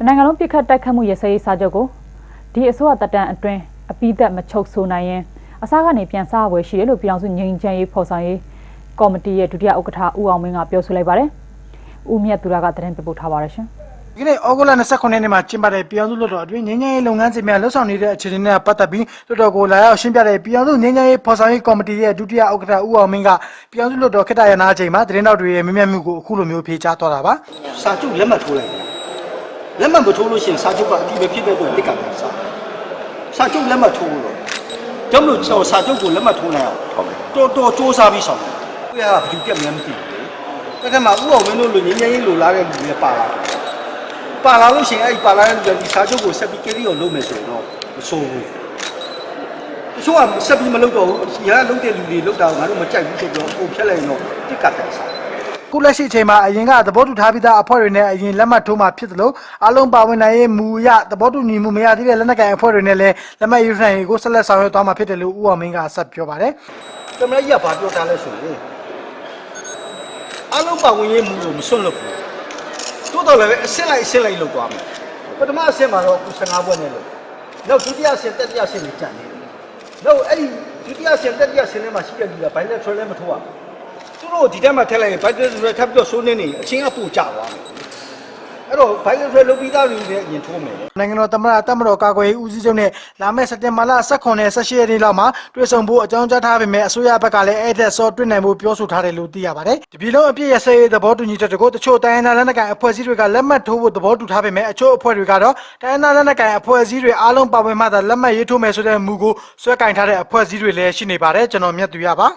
တနိုင်ငံလုံးပြစ်ခတ်တိုက်ခတ်မှုရစရေးစာချုပ်ကိုဒီအစိုးရတပ်တန်းအတွင်းအပိသက်မချုပ်ဆိုနိုင်ရင်အစားကနေပြန်စားဝယ်ရှိတယ်လို့ပြည်အောင်စုငြိမ်းချမ်းရေးဖော်ဆောင်ရေးကော်မတီရဲ့ဒုတိယဥက္ကဋ္ဌဦးအောင်မင်းကပြောဆိုလိုက်ပါတယ်။ဦးမြတ်သူရကသတင်းပေးပို့ထားပါရရှင်။ဒီနေ့ဩဂုတ်လ29ရက်နေ့မှာကျင်းပတဲ့ပြည်အောင်စုလွှတ်တော်အတွင်းငြိမ်းချမ်းရေးလုပ်ငန်းစဉ်များလှုပ်ဆောင်နေတဲ့အခြေအနေနဲ့ပတ်သက်ပြီးလွှတ်တော်ကိုလာရောက်ရှင်းပြတဲ့ပြည်အောင်စုငြိမ်းချမ်းရေးဖော်ဆောင်ရေးကော်မတီရဲ့ဒုတိယဥက္ကဋ္ဌဦးအောင်မင်းကပြည်အောင်စုလွှတ်တော်ခေတ္တရနာအချိန်မှာသတင်းတောက်တွေရဲ့မြင်မြတ်မှုကိုအခုလိုမျိုးဖြေကြားသွားတာပါ။စာချုပ်လက်မှတ်ထိုးလိုက်တယ် လက်မှတ်မထိုးလို့ရှိရင်စာချုပ်ကအတိပဲဖြစ်တဲ့အတွက်တိတ်ကပ်စာစာချုပ်လက်မှတ်ထိုးလို့ကြောင့်မလို့ကျွန်တော်စာချုပ်ကိုလက်မှတ်ထိုးနိုင်အောင်တော်တော်စူးစမ်းပြီးဆောင်တယ်ကိုရကဘယ်သူပြက်မှန်းမသိဘူးလေတကယ်မှဥအောင်မင်းတို့လူငင်းငင်းလိုလာတဲ့လူတွေပါလာပါလာလို့ရှိရင်အဲ့ဒီပါလာတဲ့လူတွေဒီစာချုပ်ကိုဆက်ပြီးကြည့်ရအောင်လုပ်မယ်ဆိုရင်တော့မဆိုးဘူးတချို့ကဆက်ပြီးမလုပ်တော့ဘူးရလုပ်တဲ့လူတွေလုပ်တာကိုငါတို့မကြိုက်ဘူးဆိုတော့ပုံဖြတ်လိုက်ရင်တော့တိတ်ကပ်တယ်စာ ခုလက်ရှိအချိန်မှာအရင်ကသဘောတူထားပြီးသားအဖွဲ့တွေနဲ့အရင်လက်မှတ်ထိုးမှာဖြစ်သလိုအလုံးပါဝင်နိုင်ရေးမူရသဘောတူညီမှုမရသေးတဲ့လက်နက်ကိုင်အဖွဲ့တွေနဲ့လည်းလက်မှတ်ရေးထိုးနိုင်ရေးကိုဆက်လက်ဆောင်ရွက်သွားမှာဖြစ်တယ်လို့ဦးအောင်မင်းကဆက်ပြောပါတယ်သမဏကြီးကဘာပြောထားလဲဆိုရင်အလုံးပါဝင်ရေးမူလို့မစွန့်လို့ဘူးတိုးတော်လည်းပဲအစ်စ်လိုက်အစ်စ်လိုက်လုပ်သွားမယ်ပထမအဆင့်မှာတော့ခု15ဘွဲ့နဲ့လို့နောက်ဒုတိယအဆင့်တတိယအဆင့်ကိုကြံနေတယ်နောက်အဲ့ဒီဒုတိယအဆင့်တတိယအဆင့်ထဲမှာရှိတဲ့လူက bilateral လည်းမထိုးရဘူး သူတို့ဒီတက်မှာထက်လိုက်ရင် bilateral ထပ်ပြီးတော့စိုးနေနေအချင်းကပို့ကြသွားမယ်အဲ့တော့ bilateral လုပ်ပြီးသားလူတွေအရင်ထိုးမယ်နိုင်ငံတော်သမ္မတတပ်မတော်ကာကွယ်ရေးဦးစီးချုပ်နဲ့လာမယ့်စက်တင်ဘာလ18နဲ့18ရက်နေ့လောက်မှာတွေ့ဆုံဖို့အကြောင်းကြားထားပေမဲ့အစိုးရဘက်ကလည်းအဲ့တဲ့စောတွေ့နိုင်ဖို့ပြောဆိုထားတယ်လို့သိရပါတယ်။ဒီပြည်လုံးအပြည့်ရစရေးသဘောတူညီချက်တွေကိုတချို့တိုင်းရင်းသားလက်နက်ကိုင်အဖွဲ့အစည်းတွေကလက်မှတ်ထိုးဖို့သဘောတူထားပေမဲ့အချို့အဖွဲ့တွေကတော့တိုင်းရင်းသားလက်နက်ကိုင်အဖွဲ့အစည်းတွေအားလုံးပါဝင်မှသာလက်မှတ်ရေးထိုးမယ်ဆိုတဲ့မူကိုဆွဲကင်ထားတဲ့အဖွဲ့အစည်းတွေလည်းရှိနေပါတယ်ကျွန်တော်မြတ်သူရပါ။